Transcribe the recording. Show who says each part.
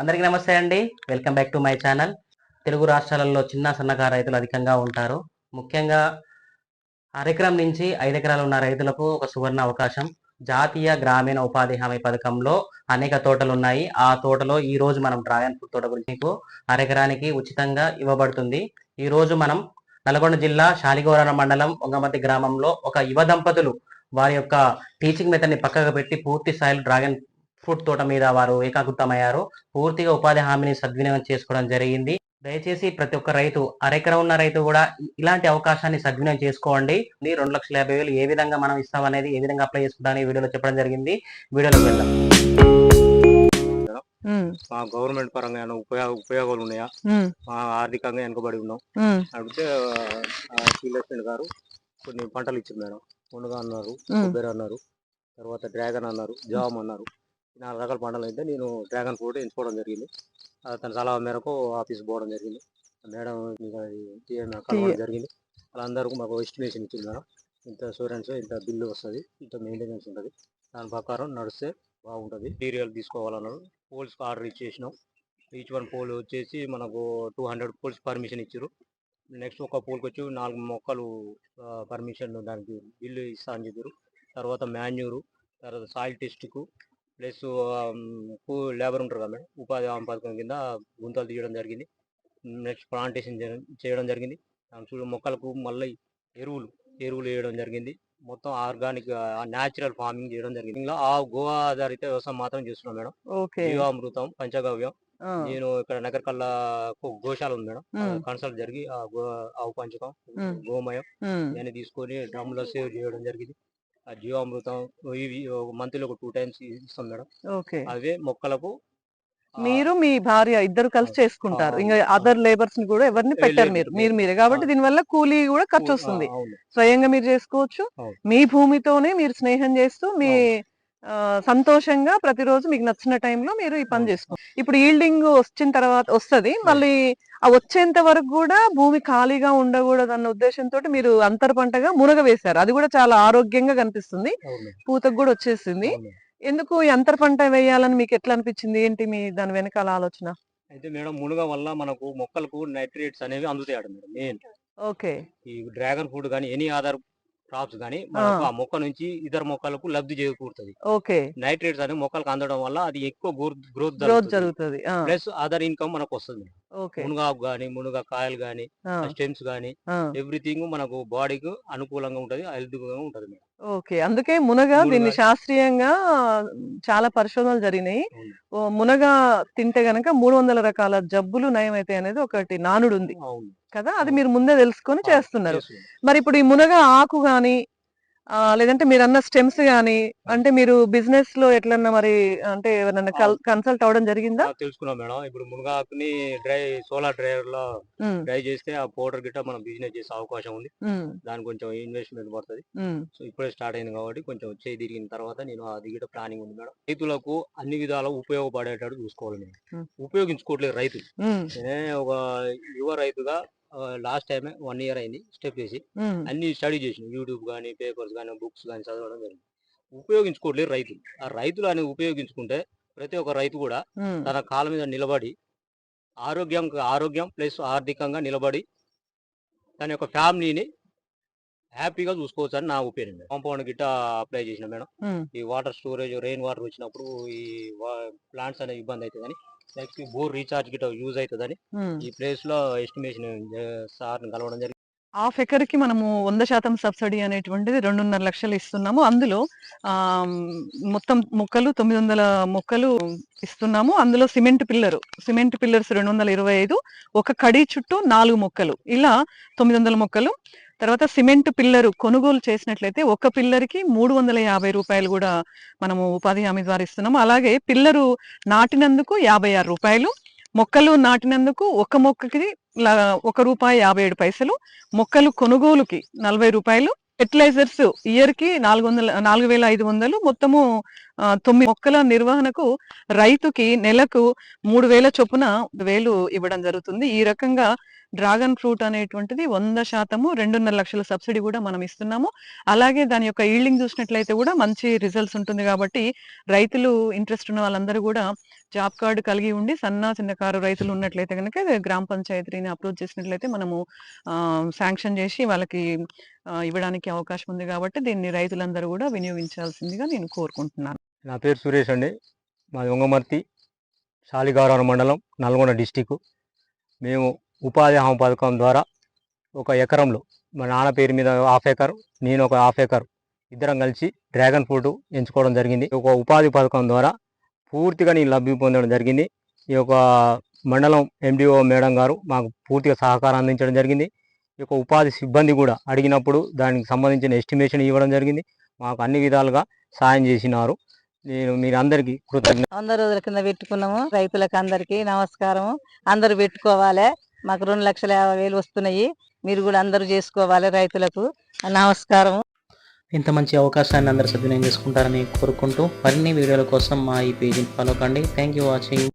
Speaker 1: అందరికీ నమస్తే అండి. Welcome back to my channel. Telugu రాష్ట్రాలలో చిన్న సన్నకారు రైతులు అధికంగా ఉంటారు. ముఖ్యంగా అరెకరం నుంచి ఐదు ఎకరాలు ఉన్న రైతులకు ఒక సువర్ణ అవకాశం. జాతీయ గ్రామీణ ఉపాధి హామీ పథకంలో అనేక తోటలు ఉన్నాయి. ఆ తోటలో ఈ రోజు మనం డ్రాగన్ ఫ్రూట్ తోట గురించి మీకు అరెకరానికి ఉచితంగా ఇవ్వబడుతుంది. ఈ రోజు మనం నల్గొండ జిల్లా శాలిగోరాల మండలం ఒంగమతి గ్రామంలో ఒక యువ దంపతులు వారి యొక్క టీచింగ్ మెథడ్ని పక్కకు పెట్టి పూర్తి స్థాయిలో డ్రాగన్ ఫ్రూట్ తోట మీద వారు ఏకాకృతమయ్యారు పూర్తిగా ఉపాధి హామీని సద్వినియోగం చేసుకోవడం జరిగింది. దయచేసి ప్రతి ఒక్క రైతు అరెకరం ఉన్న రైతు కూడా ఇలాంటి అవకాశాన్ని సద్వినియోగం చేసుకోండి. రెండు లక్షల యాభై వేలు ఏ విధంగా మనం ఇస్తాం అనేది ఏ విధంగా అప్లై చేసుకుంటాం ఈ వీడియోలో చెప్పడం జరిగింది. వీడియోలోకి వెళ్దాం.
Speaker 2: మా గవర్నమెంట్ పరంగా ఏమైనా ఉపయోగ ఉపయోగాలు ఉన్నాయా? మా ఆర్థికంగా వెనుకబడి ఉన్నాం. అడిగితే శ్రీలక్ష్మి గారు కొన్ని పంటలు ఇచ్చారు మేడం. మునగ అన్నారు. కొబ్బరి అన్నారు తర్వాత డ్రాగన్ అన్నారు జామ్ అన్నారు. నాలుగు రకాల పంటలు అయితే నేను డ్రాగన్ ఫ్రూట్ ఎంచుకోవడం జరిగింది. తన సలహా మేరకు ఆఫీస్ పోవడం జరిగింది. మేడం కలవడం జరిగింది. వాళ్ళందరూ మాకు ఎస్టిమేషన్ ఇచ్చింది మేడం. ఇంత ఇన్సూరెన్స్ ఇంత బిల్లు వస్తుంది ఇంత మెయింటెనెన్స్ ఉంటుంది. దాని ప్రకారం నడిస్తే బాగుంటుంది. మెటీరియల్ తీసుకోవాలన్నారు. పోల్స్ ఆర్డర్ ఇచ్చేసినాం. ఈచ్ వన్ పోల్ వచ్చేసి మనకు టూ హండ్రెడ్ పోల్స్ పర్మిషన్ ఇచ్చారు నెక్స్ట్ ఒక పోల్కి వచ్చి నాలుగు మొక్కలు పర్మిషన్ దానికి బిల్లు ఇస్తా అని చెప్పారు తర్వాత మాన్యూరు తర్వాత సాయిల్ టెస్ట్కు ప్లస్ లేబర్ ఉంటారు కదా మేడం. ఉపాధి హామీ పథకం కింద గుంతలు తీయడం జరిగింది. నెక్స్ట్ ప్లాంటేషన్ చేయడం జరిగింది. చూడు మొక్కలకు మళ్ళీ ఎరువులు ఎరువులు వేయడం జరిగింది. మొత్తం ఆర్గానిక్ న్యాచురల్ ఫార్మింగ్ చేయడం జరిగింది. ఇంకా ఆ గో ఆధారిత వ్యవసాయం మాత్రం చేస్తున్నాం మేడం. జీవామృతం పంచగవ్యం. నేను ఇక్కడ నగరకల్లా గోశాల ఉంది మేడం. కన్సల్ట్ జరిగి ఆ గో ఆవు పంచకం. గోమయం ఇవన్నీ తీసుకొని డ్రమ్లో సేవ్ చేయడం జరిగింది. జీవామృతం ఇవి మంత్లీ ఒక టూ టైమ్స్ ఇస్తాం మేడం.
Speaker 3: ఓకే.
Speaker 2: అవే మొక్కలకు
Speaker 3: మీరు మీ భార్య ఇద్దరు కలిసి చేసుకుంటారు. ఇంకా. అదర్ లేబర్స్ని కూడా ఎవరిని పెట్టారు మీరు. మీరు మీరే. కాబట్టి. దీనివల్ల కూలీ కూడా ఖర్చు వస్తుంది స్వయంగా మీరు చేసుకోవచ్చు. మీ భూమితోనే మీరు స్నేహం చేస్తూ మీ సంతోషంగా ప్రతిరోజు మీకు నచ్చిన టైంలో మీరు ఈ పని. చేసుకోండి. ఇప్పుడు ఈల్డింగ్ వచ్చిన తర్వాత వస్తది. మళ్ళీ ఆ వచ్చేంత వరకు కూడా భూమి ఖాళీగా ఉండకూడదు అన్న ఉద్దేశంతో మీరు అంతర పంటగా మునగ వేశారు. అది కూడా చాలా ఆరోగ్యంగా కనిపిస్తుంది. పూతకు కూడా వచ్చేసింది. ఎందుకు ఈ అంతర పంట వేయాలని మీకు ఎట్లా అనిపించింది? ఏంటి మీ దాని వెనకాల ఆలోచన?
Speaker 2: అయితే మేడం మునుగ వల్ల మనకు మొక్కలకు నైట్రేట్స్ అనేవి అందుతాయి మేడం మెయిన్.
Speaker 3: ఓకే.
Speaker 2: ఈ డ్రాగన్ ఫ్రూట్ కానీ ఎనీ అదర్ క్రాప్స్ మనకు
Speaker 3: ఆ.
Speaker 2: మొక్క నుంచి ఇతర మొక్కలకు లబ్ధి చేకూరుతుంది
Speaker 3: ఓకే.
Speaker 2: నైట్రేట్స్ అనేవి మొక్కలకు అందడం వల్ల అది ఎక్కువ గ్రోత్
Speaker 3: జరుగుతుంది.
Speaker 2: ప్లస్ అదర్ ఇన్కమ్ మనకు వస్తుంది మునగాకు కానీ మునగ కాయలు
Speaker 3: ఆ,
Speaker 2: స్టెమ్స్
Speaker 3: ఆ,
Speaker 2: ఎవ్రీథింగ్ మనకు బాడీకి అనుకూలంగా ఉంటది హెల్త్గా ఉంటది
Speaker 3: ఓకే. అందుకే మునగ. దీన్ని శాస్త్రీయంగా చాలా పరిశోధనలు జరిగినాయి. మునగ తింటే గనక మూడు వందల రకాల జబ్బులు నయమైతాయి అనేది ఒకటి నానుడు ఉంది కదా? అది. మీరు ముందే తెలుసుకొని చేస్తున్నారు.
Speaker 2: చేస్తున్నాం.
Speaker 3: మరి ఇప్పుడు ఈ మునగ ఆకు గాని లేదంటే మీరు అన్న స్టెమ్స్ గాని అంటే మీరు బిజినెస్లో ఎట్లన్నా మరి అంటే ఎవరన్నా కన్సల్ట్ అవడం జరిగిందా?
Speaker 2: తెలుసుకున్నాం మేడం. ఇప్పుడు మునగాకుని డ్రై సోలార్
Speaker 3: డ్రైవర్లో
Speaker 2: డ్రై చేస్తే ఆ పౌడర్ గిట్ట మనం బిజినెస్ చేసే అవకాశం ఉంది. దానికి కొంచెం ఇన్వెస్ట్మెంట్ పడుతుంది. సో ఇప్పుడే స్టార్ట్ అయింది కాబట్టి కొంచెం చేయి తిరిగిన తర్వాత నేను అది గిట్ట ప్లానింగ్ ఉంది మేడం. రైతులకు అన్ని విధాలు ఉపయోగపడేటట్టు చూసుకోవాలి నేను.
Speaker 3: Hmm.
Speaker 2: ఉపయోగించుకోవట్లేదు రైతులు. నేనే ఒక యువ రైతుగా లాస్ట్ టైం వన్ ఇయర్ అయింది స్టెప్ వేసి అన్ని స్టడీ చేసిన యూట్యూబ్ కానీ పేపర్స్ కానీ బుక్స్ కానీ చదవడం జరిగింది. ఉపయోగించుకోవట్లేదు రైతులు. ఆ రైతులు అనేది ఉపయోగించుకుంటే ప్రతి ఒక్క రైతు కూడా. తన కాళ్ళ మీద నిలబడి ఆరోగ్యం ఆరోగ్యం ప్లస్ ఆర్థికంగా నిలబడి తన యొక్క ఫ్యామిలీని హ్యాపీగా చూసుకోవచ్చు అని నా ఒపీనియన్ కాంపౌండ్ గిట్ట అప్లై చేసిన మేడం. ఈ వాటర్ స్టోరేజ్ రెయిన్ వాటర్ వచ్చినప్పుడు ఈ ప్లాంట్స్ అనే ఇబ్బంది అవుతుందని నెక్స్ట్ బోర్ రీఛార్జ్ గిట్ట యూజ్ అవుతుందని. ఈ ప్లేస్లో ఎస్టిమేషన్ సార్ని కలవడం జరిగింది.
Speaker 3: హాఫ్ ఎకర్కి మనము వంద శాతం సబ్సిడీ అనేటువంటిది రెండున్నర లక్షలు ఇస్తున్నాము. అందులో ఆ మొత్తం మొక్కలు తొమ్మిది వందల మొక్కలు ఇస్తున్నాము. అందులో సిమెంట్ పిల్లర్ సిమెంట్ పిల్లర్స్ రెండు వందల ఇరవై ఐదు ఒక కడి చుట్టూ నాలుగు మొక్కలు. ఇలా తొమ్మిది వందల మొక్కలు తర్వాత సిమెంట్ పిల్లరు కొనుగోలు చేసినట్లయితే ఒక పిల్లర్కి మూడు వందల యాభై రూపాయలు కూడా మనము ఉపాధి హామీ ద్వారా ఇస్తున్నాము అలాగే పిల్లరు నాటినందుకు యాభై ఆరు రూపాయలు మొక్కలు నాటినందుకు ఒక మొక్కకి ఒక రూపాయి యాభై ఏడు పైసలు మొక్కలు కొనుగోలుకి నలభై రూపాయలు ఫెర్టిలైజర్స్ ఇయర్కి నాలుగు వందల నాలుగు వేల ఐదు వందలు మొత్తము తొమ్మిది మొక్కల నిర్వహణకు రైతుకి నెలకు మూడు వేల చొప్పున వేలు ఇవ్వడం జరుగుతుంది. ఈ రకంగా డ్రాగన్ ఫ్రూట్ అనేటువంటిది వంద శాతము రెండున్నర లక్షల సబ్సిడీ కూడా మనం ఇస్తున్నాము. అలాగే దాని యొక్క ఈల్డింగ్ చూసినట్లయితే కూడా మంచి రిజల్ట్స్ ఉంటుంది కాబట్టి రైతులు ఇంట్రెస్ట్ ఉన్న వాళ్ళందరూ కూడా జాబ్ కార్డు కలిగి ఉండి సన్న చిన్నకారు రైతులు ఉన్నట్లయితే కనుక గ్రామ పంచాయతీని అప్రోచ్ చేసినట్లయితే మనము శాంక్షన్ చేసి వాళ్ళకి ఇవ్వడానికి అవకాశం ఉంది కాబట్టి దీన్ని రైతులందరూ కూడా వినియోగించాల్సిందిగా నేను కోరుకుంటున్నాను.
Speaker 2: నా పేరు సురేష్ అండి. మాది ఉంగమర్తి శాలిగారావు మండలం నల్గొండ డిస్టిక్ మేము ఉపాధి హామీ పథకం ద్వారా ఒక ఎకరంలో మా నాన్న పేరు మీద హాఫ్ ఎకర్ నేను ఒక హాఫ్ ఎకర్ ఇద్దరం కలిసి డ్రాగన్ ఫ్రూట్ ఎంచుకోవడం జరిగింది. ఒక ఉపాధి పథకం ద్వారా పూర్తిగా నేను లబ్ధి పొందడం జరిగింది. ఈ యొక్క మండలం ఎండిఓ మేడం గారు మాకు పూర్తిగా సహకారం అందించడం జరిగింది. ఈ యొక్క ఉపాధి సిబ్బంది కూడా అడిగినప్పుడు దానికి సంబంధించిన ఎస్టిమేషన్ ఇవ్వడం జరిగింది. మాకు అన్ని విధాలుగా సాయం చేసినారు. నేను మీరందరికీ కృతజ్ఞ
Speaker 4: వంద రోజుల కింద పెట్టుకున్నాము. రైతులకు అందరికి నమస్కారం అందరూ పెట్టుకోవాలి. మాకు రెండు లక్షల యాభై వేలు వస్తున్నాయి. మీరు కూడా అందరూ చేసుకోవాలి రైతులకు. నమస్కారం
Speaker 1: ఇంత మంచి అవకాశాన్ని అందరూ సద్వినియోగం చేసుకుంటారని కోరుకుంటూ మరిన్ని వీడియోల కోసం మా ఈ పేజీని ఫాలో కండి. Thank you watching